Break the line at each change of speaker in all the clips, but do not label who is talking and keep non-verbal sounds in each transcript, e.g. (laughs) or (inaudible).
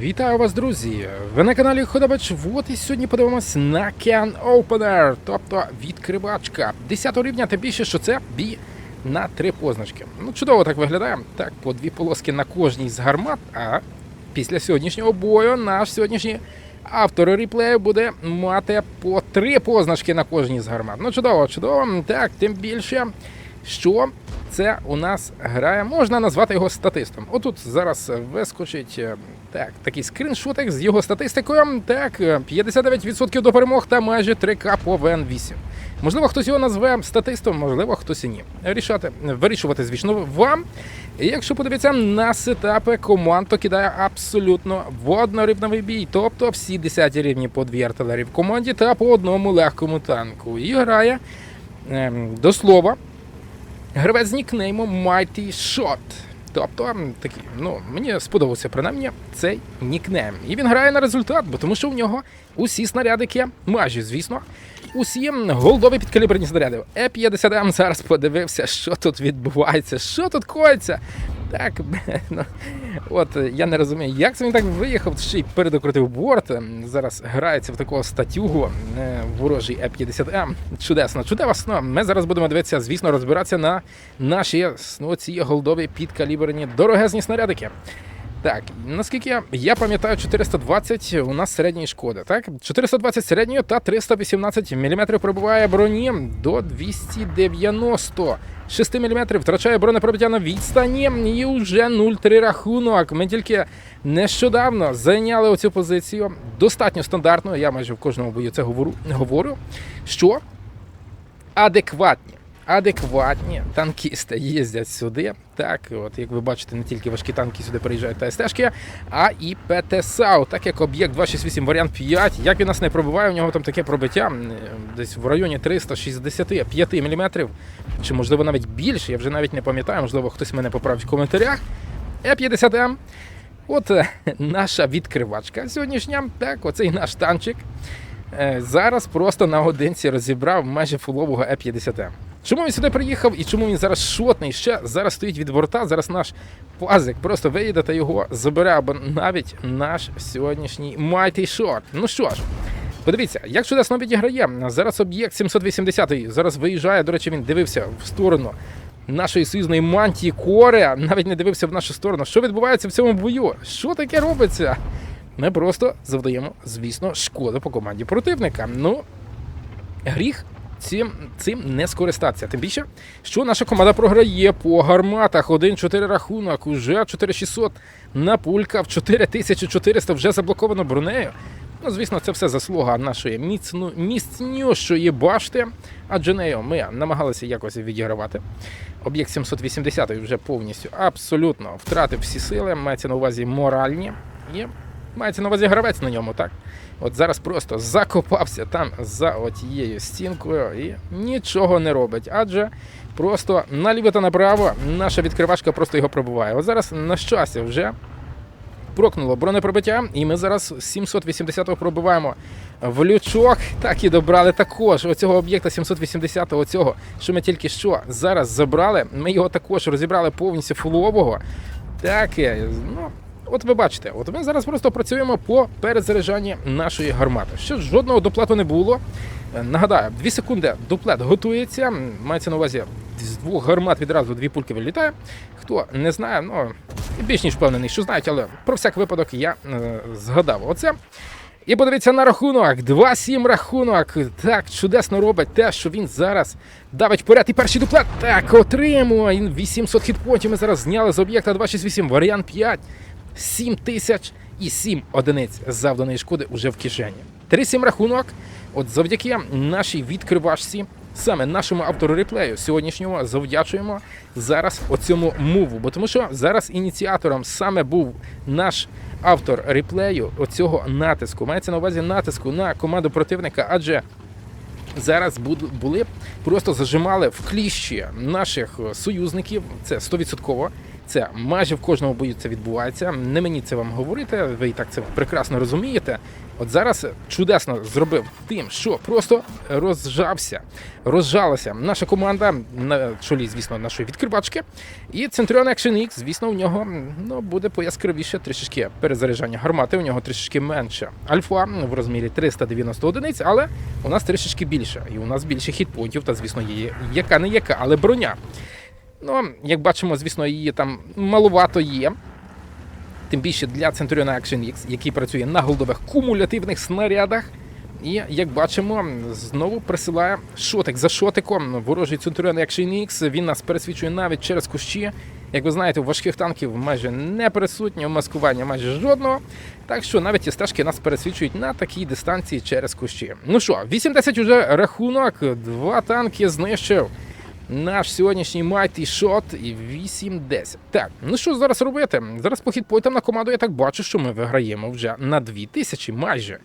Вітаю вас, друзі! Ви на каналі Ходобач. Вот і сьогодні подивимось на Can Opener, тобто відкривачка 10 рівня, тим більше, що це бій на три позначки. Ну, чудово так виглядає. Так, по дві полоски на кожній з гармат. А після сьогоднішнього бою наш сьогоднішній автор реплею буде мати по три позначки на кожній з гармат. Ну, чудово, чудово. Так, тим більше, що це у нас грає, можна назвати його статистом. Отут зараз вискочить е, так, такий скріншотик з його статистикою. Так, е, 59% до перемог та майже 3К по ВН8. Можливо, хтось його назве статистом, можливо, хтось і ні. Рішати, вирішувати, звісно, вам. І якщо подивитися на сетапи команд, то кидає абсолютно в однорівновий бій. Тобто всі 10 рівні по дві артилерії в команді та по одному легкому танку. І грає ем, до слова. Гравець з нікнеймом Mighty Shot. Тобто, такі, ну, мені сподобався принаймні цей нікнейм. І він грає на результат, бо тому що в нього усі снарядики, майже, звісно, усі голдові підкаліберні снаряди. Е-50М зараз подивився, що тут відбувається, що тут коїться. Так, (laughs) ну, от е, я не розумію, як це він так виїхав, ще й передокрутив борт. Зараз грається в такого статюгу е, ворожий Е-50М. Чудесно, чудесно. Ми зараз будемо дивитися, звісно, розбиратися на наші ну, ці голдові підкаліберні дорогезні снарядики. Так, наскільки я пам'ятаю, 420 у нас середньої шкоди, так? 420 середньої та 318 мм пробиває броні до 296 мм. Втрачає бронепробиття на відстані і вже 0-3 рахунок. Ми тільки нещодавно зайняли оцю позицію. Достатньо стандартно, я майже в кожному бою це говорю, говорю що адекватні. Адекватні танкісти їздять сюди. Так, от як ви бачите, не тільки важкі танки сюди приїжджають та СТшки, а і ПТСАУ, так як об'єкт 268 варіант 5. Як він нас не пробиває, у нього там таке пробиття десь в районі 365 мм, чи можливо навіть більше. Я вже навіть не пам'ятаю, можливо, хтось мене поправить в коментарях. Е50М. От е, наша відкривачка сьогоднішня. Так, оцей наш танчик. Е, Зараз просто на годинці розібрав майже фулового Е50М. Чому він сюди приїхав і чому він зараз шотний? Ще зараз стоїть від борта. Зараз наш пазик просто виїде та його забере, або навіть наш сьогоднішній Mighty Short. Ну що ж, подивіться, як чудесно відіграє. Зараз об'єкт 780 зараз виїжджає. До речі, він дивився в сторону нашої союзної мантії Коре. Навіть не дивився в нашу сторону. Що відбувається в цьому бою? Що таке робиться? Ми просто завдаємо, звісно, шкоду по команді противника. Ну, гріх цим, цим не скористатися. Тим більше, що наша команда програє по гарматах. 1-4 рахунок, уже 4600 на пулька, в 4400 вже заблоковано бронею. Ну, звісно, це все заслуга нашої міцну, міцнішої башти, адже нею ми намагалися якось відігравати. Об'єкт 780 вже повністю абсолютно втратив всі сили, мається на увазі моральні і мається на увазі гравець на ньому, так? От зараз просто закопався там за отією стінкою і нічого не робить. Адже просто наліво та направо наша відкривашка просто його пробуває. От зараз, на щастя, вже прокнуло бронепробиття, і ми зараз 780-го пробиваємо в лючок. Так і добрали також оцього об'єкта 780-го, оцього, що ми тільки що зараз забрали. Ми його також розібрали повністю фулового. Так, е, ну. От ви бачите, от ми зараз просто працюємо по перезаряджанні нашої гармати. Ще жодного доплату не було. Е, Нагадаю, 2 секунди доплат готується. Мається на увазі з двох гармат відразу дві пульки вилітає. Хто не знає, ну більш ніж впевнений, що знають, але про всяк випадок я е, згадав оце. І подивіться на рахунок. 2-7 рахунок. Так, чудесно робить те, що він зараз давить вперед. І перший дуплет. Так, отримує. Він 800 хітпонтів ми зараз зняли з об'єкта 268. Варіант 5. 7 тисяч і 7 одиниць завданої шкоди уже в кишені. 3-7 рахунок. От завдяки нашій відкривачці, саме нашому автору реплею сьогоднішнього завдячуємо зараз оцьому муву. Бо тому що зараз ініціатором саме був наш автор реплею оцього натиску. Мається на увазі натиску на команду противника, адже зараз були просто зажимали в кліщі наших е, союзників. Це 100%. Це майже в кожному бою це відбувається. Не мені це вам говорити, ви і так це прекрасно розумієте. От зараз чудесно зробив тим, що просто розжався, розжалася наша команда на чолі, звісно, нашої відкривачки. І Centurion Action X, звісно, у нього ну, буде пояскравіше трішечки перезаряджання гармати. У нього трішечки менше альфа в розмірі 390 одиниць, але у нас трішечки більше. І у нас більше хітпонтів, та звісно, є яка не яка, але броня. Ну, як бачимо, звісно, її там малувато є. Тим більше для Centurion Action X, який працює на голдових кумулятивних снарядах. І як бачимо, знову присилає шотик за шотиком. Ворожий Centurion Action X. Він нас пересвічує навіть через кущі. Як ви знаєте, у важких танків майже не присутнє, маскування майже жодного. Так що навіть ті стежки нас пересвічують на такій дистанції через кущі. Ну що, 80 уже рахунок, два танки знищив. Наш сьогоднішній Mighty шот і 8-10. Так, ну що зараз робити? Зараз по хітпойтам на команду я так бачу, що ми виграємо вже на 2000 майже.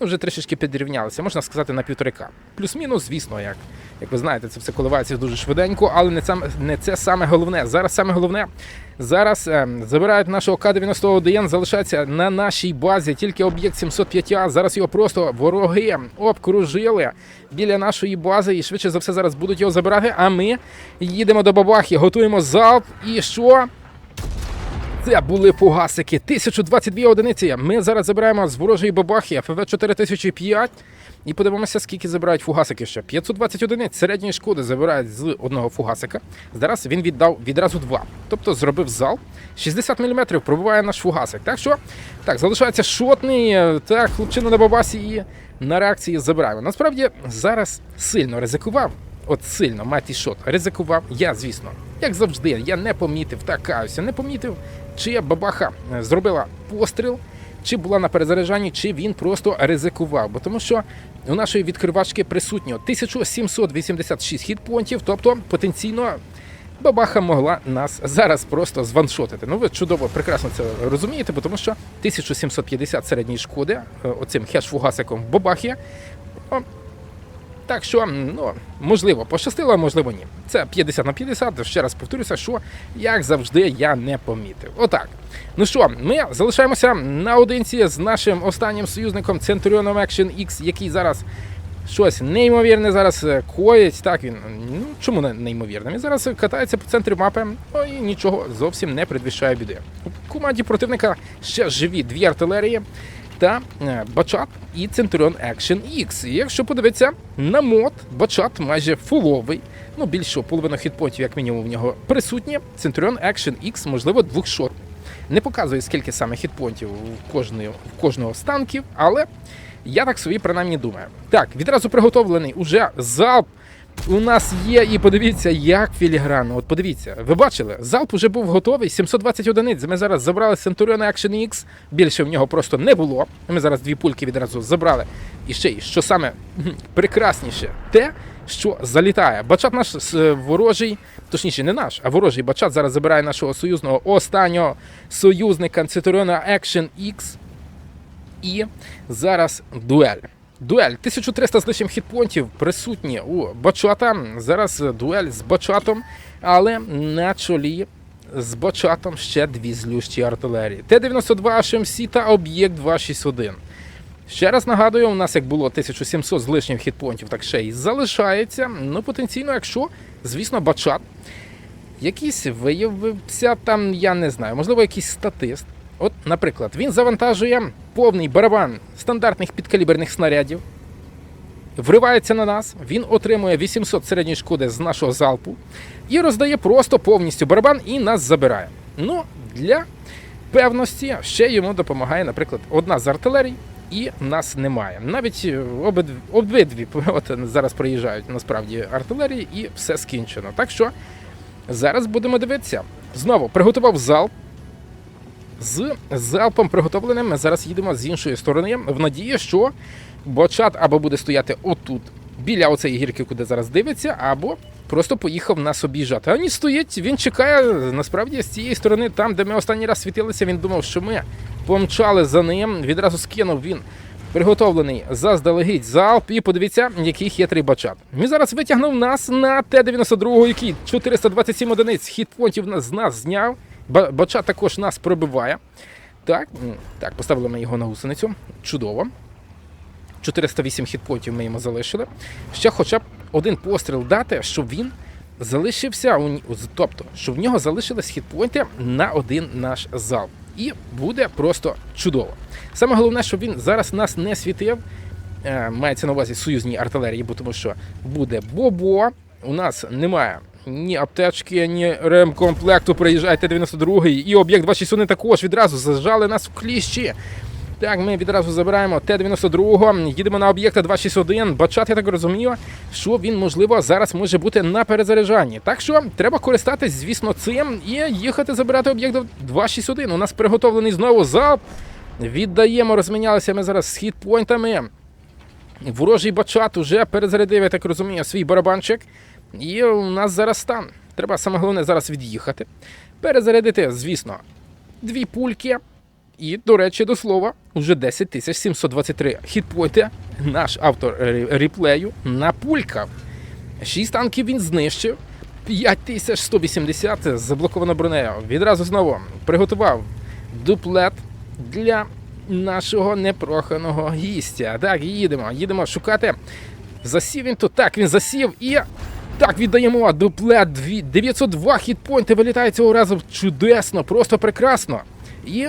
Вже трішечки підрівнялися, можна сказати, на півторика. Плюс-мінус, звісно, як, як ви знаєте, це все коливається дуже швиденько, але не це, не це саме головне. Зараз саме головне. Зараз е, забирають нашого К-91, залишається на нашій базі тільки об'єкт 705 а Зараз його просто вороги обкружили біля нашої бази і швидше за все зараз будуть його забирати. А ми їдемо до Бабахи, готуємо залп. І що? Це були фугасики. 1022 одиниці. Ми зараз забираємо з ворожої бабахи ФВ 4005. І подивимося, скільки забирають фугасики ще. 520 одиниць середньої шкоди забирають з одного фугасика. Зараз він віддав відразу два. Тобто зробив зал. 60 мм пробиває наш фугасик. Так що, так, залишається шотний. е, Так, хлопчина на бабасі і на реакції забираємо. Насправді зараз сильно ризикував. От сильно Маті Шот ризикував. Я, звісно, як завжди, я не помітив, так каюся, не помітив, чи бабаха е, зробила постріл, чи була на перезаряджанні, чи він просто ризикував. Бо тому що у нашої відкривачки присутньо 1786 хітпонтів, тобто потенційно бабаха могла нас зараз просто званшотити. Ну ви чудово, прекрасно це розумієте, бо тому що 1750 середньої шкоди е, оцим хеш-фугасиком в бабахі. Так що, ну, можливо, пощастило, можливо, ні. Це 50 на 50. Ще раз повторюся, що як завжди я не помітив. Отак. Ну що, ми залишаємося наодинці з нашим останнім союзником Centurion Action X, який зараз щось неймовірне зараз е, коїть. Так він ну чому не неймовірне? Він зараз катається по центрі мапи, ну і нічого зовсім не предвіщає біди. У команді противника ще живі дві артилерії та е, Бачат і Centurion Action X. І якщо подивитися на мод, Бачат майже фуловий, ну більше половина хітпотів, як мінімум, в нього присутні. Centurion Action X, можливо, двохшот. Не показує, скільки саме хітпонтів в кожної, в кожного з танків, але я так собі принаймні думаю. Так, відразу приготовлений уже залп. У нас є, і подивіться, як філігранно. От подивіться, ви бачили, залп уже був готовий, 720 одиниць. Ми зараз забрали Centurion Action X, більше в нього просто не було. Ми зараз дві пульки відразу забрали. І ще й що саме прекрасніше, те, що залітає. Бачат наш ворожий, точніше, не наш, а ворожий бачат зараз забирає нашого союзного останнього союзника Centurion Action X. І зараз дуель. Дуель 1300 з лишнім хітпонтів присутні у Бачата. Зараз дуель з Бачатом, але на чолі з Бачатом ще дві злющі артилерії. Т-92 HMC та об'єкт 261. Ще раз нагадую, у нас як було 1700 з лишнім хітпонтів, так ще й залишається. Ну, потенційно, якщо, звісно, Бачат якийсь виявився там, я не знаю, можливо, якийсь статист. От, наприклад, він завантажує повний барабан стандартних підкаліберних снарядів, вривається на нас, він отримує 800 середньої шкоди з нашого залпу і роздає просто повністю барабан і нас забирає. Ну, для певності ще йому допомагає, наприклад, одна з артилерій, і нас немає. Навіть е, обидві, обидві от зараз приїжджають насправді артилерії, і все скінчено. Так що зараз будемо дивитися. Знову приготував залп. З залпом приготовленим ми зараз їдемо з іншої сторони, в надії, що бочат або буде стояти отут, біля оцеї гірки, куди зараз дивиться, або просто поїхав нас об'їжджати. А він стоїть, він чекає насправді з цієї сторони, там, де ми останній раз світилися, він думав, що ми помчали за ним. Відразу скинув він приготовлений заздалегідь залп. І подивіться, який хитрий бачат. Він зараз витягнув нас на Т-92, який 427 одиниць хітпонтів з нас зняв. Ба- Бача також нас пробиває. Так, так, поставили ми його на гусеницю. Чудово. 408 хітпотів ми йому залишили. Ще хоча б один постріл дати, щоб він залишився, тобто, щоб в нього залишились хітпойнти на один наш зал. І буде просто чудово. Саме головне, щоб він зараз нас не світив. Е, мається на увазі союзній артилерії, бо тому що буде Бобо. У нас немає ні аптечки, ні ремкомплекту. Приїжджайте 92-й. І об'єкт 261 також відразу зажали нас в кліщі. Так, ми відразу забираємо Т-92, їдемо на об'єкта 261. Бачат, я так розумію, що він, можливо, зараз може бути на перезаряджанні. Так що треба користатись, звісно, цим і їхати забирати об'єкт 261. У нас приготовлений знову залп. Віддаємо, розмінялися ми зараз з хітпойнтами. Ворожий бачат уже перезарядив, я так розумію, свій барабанчик. І у нас зараз стан. Треба саме головне зараз від'їхати. Перезарядити, звісно, дві пульки. І, до речі, до слова, уже 10 723 хітпойти наш автор ре- реплею напулькав. Шість танків він знищив. 5180 заблоковано бронею. Відразу знову приготував дуплет для нашого непроханого гістя. Так, їдемо, їдемо шукати. Засів він тут. Так, він засів і. Так, віддаємо дуплет. 902 хітпойнти вилітає цього разу чудесно, просто прекрасно. І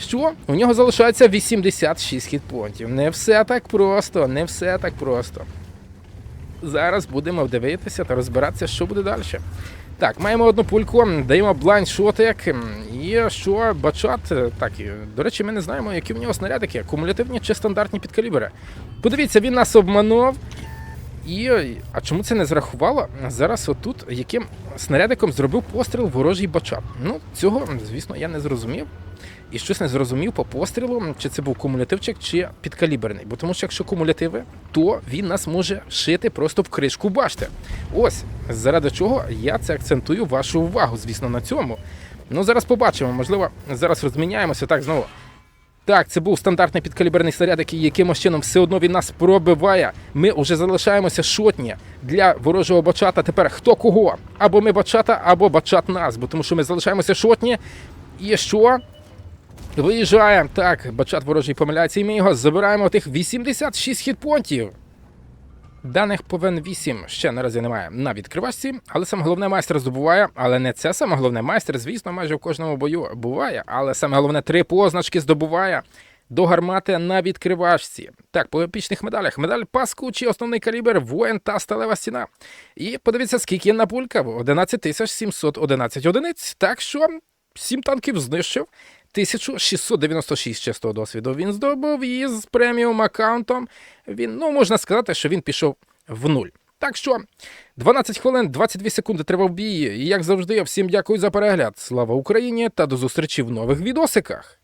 що? У нього залишається 86 хітпонтів. Не все так просто, не все так просто. Зараз будемо дивитися та розбиратися, що буде далі. Так, маємо одну пульку, даємо блайндшотик. І що, бачат. Так, до речі, ми не знаємо, які в нього снарядики, кумулятивні чи стандартні підкалібри. Подивіться, він нас обманув. І а чому це не зрахувало? Зараз отут яким снарядиком зробив постріл ворожий бачат. Ну, цього, звісно, я не зрозумів. І щось не зрозумів по пострілу, чи це був кумулятивчик, чи підкаліберний. Бо тому що якщо кумулятиви, то він нас може шити просто в кришку башти. Ось заради чого я це акцентую вашу увагу, звісно, на цьому. Ну зараз побачимо. Можливо, зараз розміняємося так знову. Так, це був стандартний підкаліберний снаряд, який якимось чином все одно він нас пробиває. Ми вже залишаємося шотні для ворожого бачата. Тепер хто кого? Або ми бачата, або бачат нас, бо тому що ми залишаємося шотні. І що? Виїжджаємо. Так, бачат ворожий помиляється, і ми його забираємо тих 86 хітпонтів. Даних по Вен 8 ще наразі немає на відкривачці, але саме головне майстер здобуває. Але не це саме головне майстер, звісно, майже в кожному бою буває. Але саме головне три позначки здобуває до гармати на відкривачці. Так, по епічних медалях. Медаль паску чи основний калібр, воїн та сталева стіна. І подивіться, скільки напулькав. 11 711 одиниць. Так що 7 танків знищив. 1696 чистого досвіду він здобув і з преміум аккаунтом він, ну можна сказати, що він пішов в нуль. Так що 12 хвилин 22 секунди тривав бій. І як завжди, всім дякую за перегляд. Слава Україні та до зустрічі в нових відосиках.